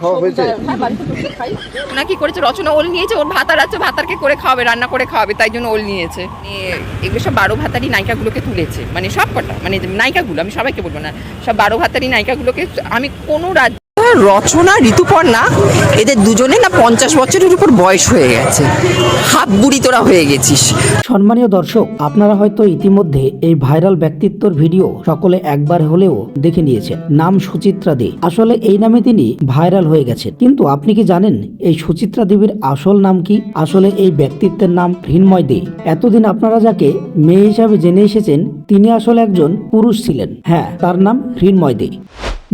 খাওয়া হয়েছে? হ্যাঁ করেছে? রচনা ওল নিয়েছে, ওর ভাতার আছে, ভাতারকে করে খাওয়াবে, রান্না করে খাওয়াবে, তাই জন্য ওল নিয়েছে। এগুলো সব বারো ভাতারি নায়িকাগুলোকে তুলেছে। মানে সব কটা মানে নায়িকাগুলো, আমি সবাইকে বলব না, সব বারো ভাতারি নায়িকাগুলোকে, আমি কোনো রাজ্য রচনা, ঋতুপর্ণা, এদের দুজনে না পঞ্চাশ বছরের উপর বয়স হয়ে গেছে। হাফ বুড়ি তোরা হয়ে গেছিস। সম্মানীয় দর্শক, আপনারা হয়তো ইতিমধ্যে এই ভাইরাল ব্যক্তিত্বর ভিডিও সকলে একবার হলেও দেখে নিয়েছেন। নাম সুচিত্রা দে। আসলে এই নামে তিনি ভাইরাল হয়ে গেছেন। কিন্তু আপনি কি জানেন এই সুচিত্রা দেবীর আসল নাম কি? আসলে এই ব্যক্তিত্বের নাম হৃন্ময় দে। এতদিন আপনারা যাকে মেয়ে হিসাবে জেনে এসেছেন, তিনি আসলে একজন পুরুষ ছিলেন। হ্যাঁ তার নাম হৃন্ময় দে।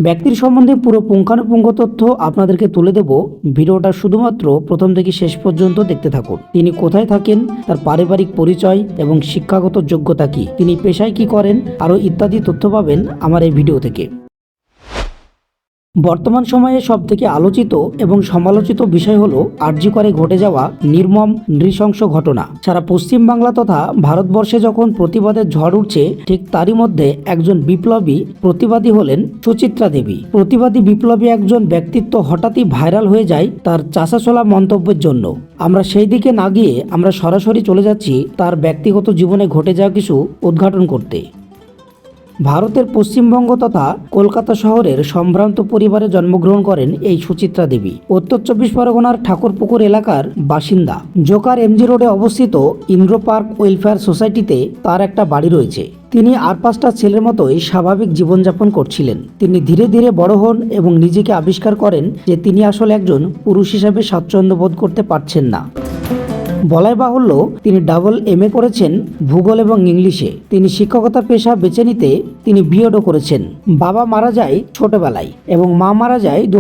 ব্যক্তির সম্বন্ধে পুরো পুঙ্খানুপুঙ্খ তথ্য আপনাদেরকে তুলে দেব। ভিডিওটা শুধুমাত্র প্রথম থেকে শেষ পর্যন্ত দেখতে থাকুন। তিনি কোথায় থাকেন, তার পারিবারিক পরিচয় এবং শিক্ষাগত যোগ্যতা কি, তিনি পেশায় কি করেন, আরও ইত্যাদি তথ্য পাবেন আমার এই ভিডিও থেকে। বর্তমান সময়ে সব থেকে আলোচিত এবং সমালোচিত বিষয় হলো আর্যিকরে ঘটে যাওয়া নির্মম, নৃশংস ঘটনা। সারা পশ্চিম বাংলা তথা ভারতবর্ষে যখন প্রতিবাদের ঝড় উঠছে, ঠিক তারই মধ্যে একজন বিপ্লবী প্রতিবাদী হলেন সুচিত্রা দেবী। প্রতিবাদী বিপ্লবী একজন ব্যক্তিত্ব হঠাৎই ভাইরাল হয়ে যায় তার চাষাচলা মন্তব্যের জন্য। আমরা সেই দিকে না গিয়ে আমরা সরাসরি চলে যাচ্ছি তার ব্যক্তিগত জীবনে ঘটে যাওয়া কিছু উদ্ঘাটন করতে। ভারতের পশ্চিমবঙ্গ তথা কলকাতা শহরের সম্ভ্রান্ত পরিবারে জন্মগ্রহণ করেন এই সুচিত্রা দেবী। উত্তর চব্বিশ পরগনার ঠাকুরপুকুর এলাকার বাসিন্দা। জোকার এমজি রোডে অবস্থিত ইন্দ্র পার্ক ওয়েলফেয়ার সোসাইটিতে তার একটা বাড়ি রয়েছে। তিনি আর পাঁচটা ছেলের মতোই স্বাভাবিক জীবনযাপন করছিলেন। তিনি ধীরে ধীরে বড় হন এবং নিজেকে আবিষ্কার করেন যে তিনি আসলে একজন পুরুষ হিসাবে স্বাচ্ছন্দ্য বোধ করতে পারছেন না। বলাই বাহুল্য তিনি ডাবল এম করেছেন ভূগোল এবং ইংলিশে। তিনি শিক্ষকতা পেশা বেছে নিতে তিনি বিএডও করেছেন। বাবা মারা যায় ছোটবেলায় এবং মা মারা যায় দু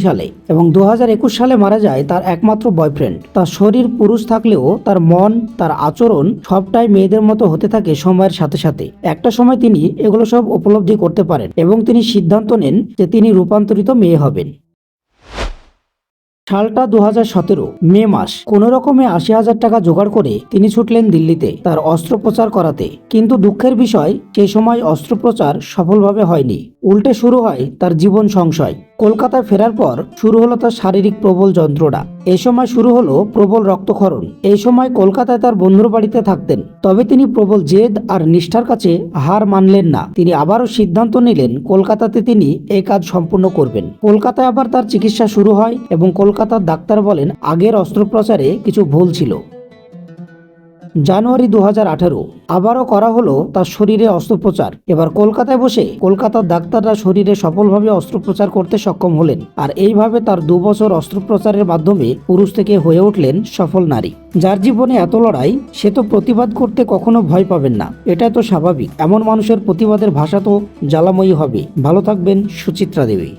সালে এবং দু সালে মারা যায় তার একমাত্র বয়ফ্রেন্ড তার শরীর পুরুষ থাকলেও তার মন, তার আচরণ সবটাই মেয়েদের মতো হতে থাকে সময়ের সাথে সাথে। একটা সময় তিনি এগুলো সব উপলব্ধি করতে পারেন এবং তিনি সিদ্ধান্ত নেন যে তিনি রূপান্তরিত মেয়ে হবেন। সালটা দু মে মাস। কোনো রকমে আশি হাজার টাকা জোগাড় করে তিনি ছুটলেন দিল্লিতে তার অস্ত্রোপচার করাতে। কিন্তু দুঃখের বিষয় সে সময় অস্ত্রোপচার সফলভাবে হয়নি। উল্টে শুরু হয় তার জীবন সংশয়। কলকাতায় ফেরার পর শুরু হলো তার শারীরিক প্রবল যন্ত্রণা। এ সময় শুরু হলো প্রবল রক্তক্ষরণ। এই সময় কলকাতায় তার বন্ধুর বাড়িতে থাকতেন। তবে তিনি প্রবল জেদ আর নিষ্ঠার কাছে হার মানলেন না। তিনি আবারও সিদ্ধান্ত নিলেন, কলকাতাতে তিনি এই কাজ সম্পূর্ণ করবেন। কলকাতায় আবার তার চিকিৎসা শুরু হয় এবং কলকাতার ডাক্তার বলেন, আগের অস্ত্রোপচারে কিছু ভুল ছিল। জানুয়ারি দু হাজার আঠারো। আবারও করা হলো তার শরীরে অস্ত্রোপচার। এবার কলকাতায় বসে কলকাতার ডাক্তাররা শরীরে সফলভাবে অস্ত্রোপচার করতে সক্ষম হলেন আর এইভাবে তার দু বছর অস্ত্রোপচারের মাধ্যমে পুরুষ থেকে হয়ে উঠলেন সফল নারী। যার জীবনে এত লড়াই, সে তো প্রতিবাদ করতে কখনো ভয় পাবেন না। এটা তো স্বাভাবিক। এমন মানুষের প্রতিবাদের ভাষা তো জ্বালাময়ী হবে। ভালো থাকবেন সুচিত্রা দেবী।